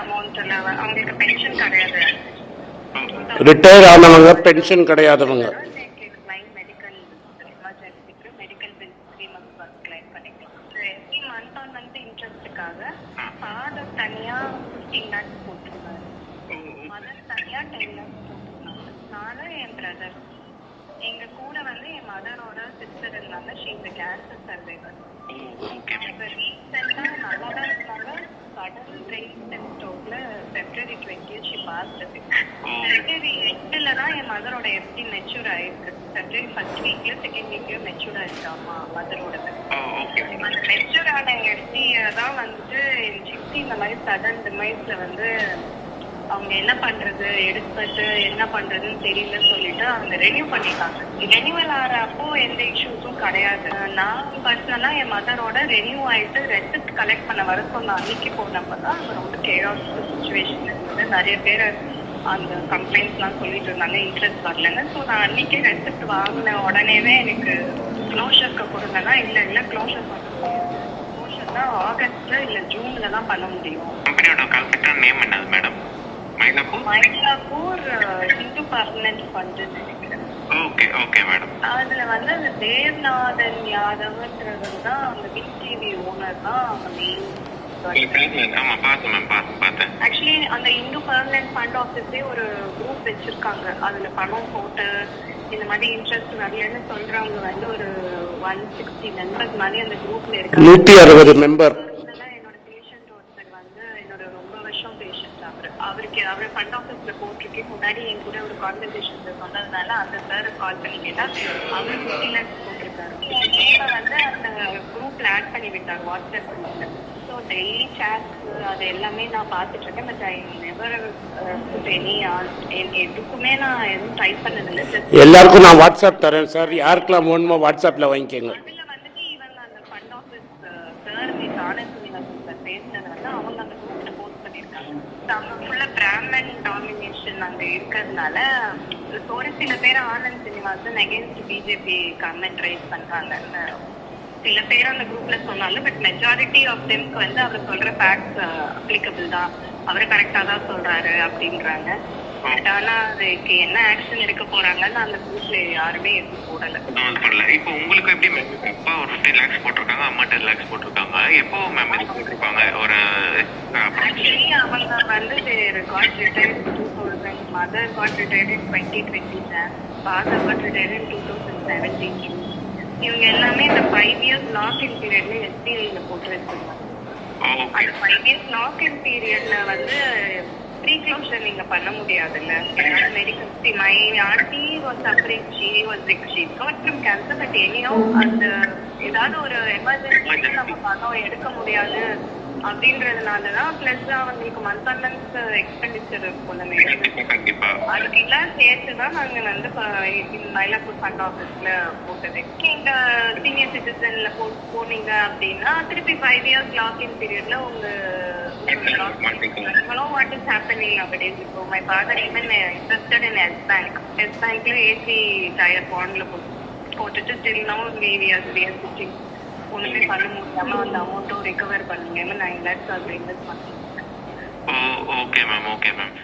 அமௌண்ட்ல அவங்களுக்கு பென்ஷன் கிடையாது. ரிட்டையர் ஆனவங்க பென்ஷன் கிடையாதவங்க. எங்க கூட வந்து என் மதரோட சிஸ்டர் இருந்தாங்க. ஷீ இந்த கேன்சர் சர்வைவர் ஓகே இப்ப ரீசெண்டா நல்லா தான் இருந்தாங்க sudden brain ஸ்ட்ரோக்ல February twenty she passed February எட்டுல தான் என் மதரோட எஃப்டி மெச்சூர் ஆயிருக்கு? பிப்ரவரி ஃபர்ஸ்ட் வீக்ல செகண்ட் வீக்லயோ மெச்சூர் ஆயிருக்காமா அந்த மெச்சூர் ஆன எஃப்டி தான் வந்துட்டு என் சித்தி இந்த மாதிரி சடன் டிமைஸ்ல வந்து அவங்க என்ன பண்றது எடுத்துட்டு என்ன பண்றதுன்னு தெரியலன்னு சொல்லிட்டு அவங்க ரெனியூ பண்ணிட்டாங்க. ரெனியூவல் ஆறப்போ எந்த இஷ்யூஸும் கிடையாது. நான் பர்சனலா என் மதரோட ரெனியூ ஆயிட்டு ரெசிப்ட் கலெக்ட் பண்ண வர சொன்ன அன்னைக்கு போனப்ப தான் அங்க ரொம்ப கேஆஸ் சுச்சுவேஷன் இருந்தது நிறைய பேர் அந்த கம்ப்ளைண்ட்ஸ்லாம் சொல்லிட்டு இருந்தாங்க இன்ட்ரெஸ்ட் வரலன்னு. ஸோ நான் அன்னைக்கு ரெசிப்ட் வாங்கின உடனேவே எனக்கு க்ளோஷருக்கு கொடுங்கன்னா இல்லை இல்லை க்ளோஷர் க்ளோஷர் தான் ஆகஸ்ட்ல இல்லை ஜூன்ல தான் பண்ண முடியும். கம்பெனியோட கரெக்டான நேம் என்னது madam Mylapore? Mylapore Hindu permanent fund okay okay madam அதுல வந்து அந்த தேவ்நாதன் யாதவ்ன்றது தான் அந்த பிக் டிவி ஓனர் தான் மெயின் ஆமா பார்த்தேன் மேம் ஆக்சுவலி அந்த இந்து பர்மனன்ட் ஃபண்ட் ஆஃபீஸே ஒரு குரூப் வச்சிருக்காங்க. அதுல பணம் போட்டு இந்த மாதிரி இன்ட்ரெஸ்ட் வரலன்னு சொல்றவங்க வந்து ஒரு ஒன் சிக்ஸ்டி மெம்பர்ஸ் மாதிரி அந்த குரூப்ல இருக்காங்க. நூத்தி அறுபது மெம்பர் ஆஃபீஸ்ல முன்னாடி என் கூட ஒரு கான்வர்சேஷன் சொன்னதுனால அந்த சார் கால் பண்ணி கேட்டா அவர் ஃபிஃப்டி போட்டிருக்காரு. வந்து அந்த குரூப்ல ஆட் பண்ணி விட்டாங்க வாட்ஸ்அப் குரூப்ல ஸோ டெய்லி சாட்ஸ் அது எல்லாமே நான் பார்த்துட்டு இருக்கேன் பட் ஐ நெவர் எனி எதுக்குமே நான் எதுவும் ட்ரை பண்ணதில்லை எல்லாருக்கும் நான் வாட்ஸ்அப் தரேன் சார் யாருக்கெல்லாம் வேணுமோ வாட்ஸ்அப்பில் வாங்கிக்கோங்க அதுல வந்துட்டு இவங்க அந்த fund office sir means Anand Srinivasan sir பேசினது வந்து அவங்க அந்த குரூப்ல நம்ம ஃபுல்லா பிராமன் டாமினேஷன் அங்க இருக்கிறதுனால ஒரு சில பேர் Anand Srinivasan against BJP comment raise பண்றாங்க. சில பேர் அந்த குரூப்ல சொன்னாலும் பட் மெஜாரிட்டி ஆஃப் தெம்க்கு வந்து அவர் சொல்ற ஃபேக்ட்ஸ் அப்ளிகபிள் uh, தான். அவர் கரெக்டா தான் சொல்றாரு அப்படின்றாங்க. பட் ஆனா அதுக்கு என்ன ஆக்ஷன் எடுக்க போறாங்கன்னு அந்த குரூப்ல யாருமே எதுவும் போடல இப்போ உங்களுக்கு எப்படி மேம் அப்பா ஒரு ஃபிஃப்டீன் லேக்ஸ் போட்டிருக்காங்க அம்மா டென் லேக்ஸ் போட்டிருக்காங்க எப்போ மேம் இது போட்டிருப்பாங்க ஒரு அவங்க வந்து they got retired in 2000. Mother got retired in 2020 Jan. Father got retired in 2017 June. இவங்க எல்லாமே இந்த ஃபைவ் இயர்ஸ் லாக் இன் பீரியட்ல எஸ்பிஐல போட்டு வச்சிருக்காங்க அந்த ஃபைவ் இயர்ஸ் லாக் இன் பீரியட்ல வந்து ப்ரீ க்ளோஷர் நீங்க பண்ண முடியாதுல்ல. Medical my aunty was suffering she was sick she got from cancer but anyhow அந்த ஏதாவது ஒரு எமர்ஜென்சி நம்ம பணம் எடுக்க முடியாது அப்படின்றதுனால தான் பிளஸ் அவங்களுக்கு மந்த் ஆன் மந்த் எக்ஸ்பெண்டிச்சர் இருக்கும்ல அதுக்கு எல்லாம் சேர்த்து தான் நாங்க வந்து மயிலாப்பூர் ஃபண்ட் ஆஃபீஸ்ல போட்டது. நீங்க சீனியர் சிட்டிசன்ல போ போனீங்க அப்படின்னா திருப்பி ஃபைவ் இயர்ஸ் லாக் இன் பீரியட்ல உங்க வாட் இஸ் ஹேப்பனிங் அப்படியே even interested yes bank yes பேங்க்ல ஏசி டயர் பாண்ட்ல போட்டுட்டு ஸ்டில் நோ விவிஎஸ் விஎஸ் ஒண்ணுமே பண்ண முடியாம அந்த அமௌண்ட்டும் ரெக்கவர் பண்ணுங்க நைன் லேக்ஸ் அதுல invest okay ma'am okay ma'am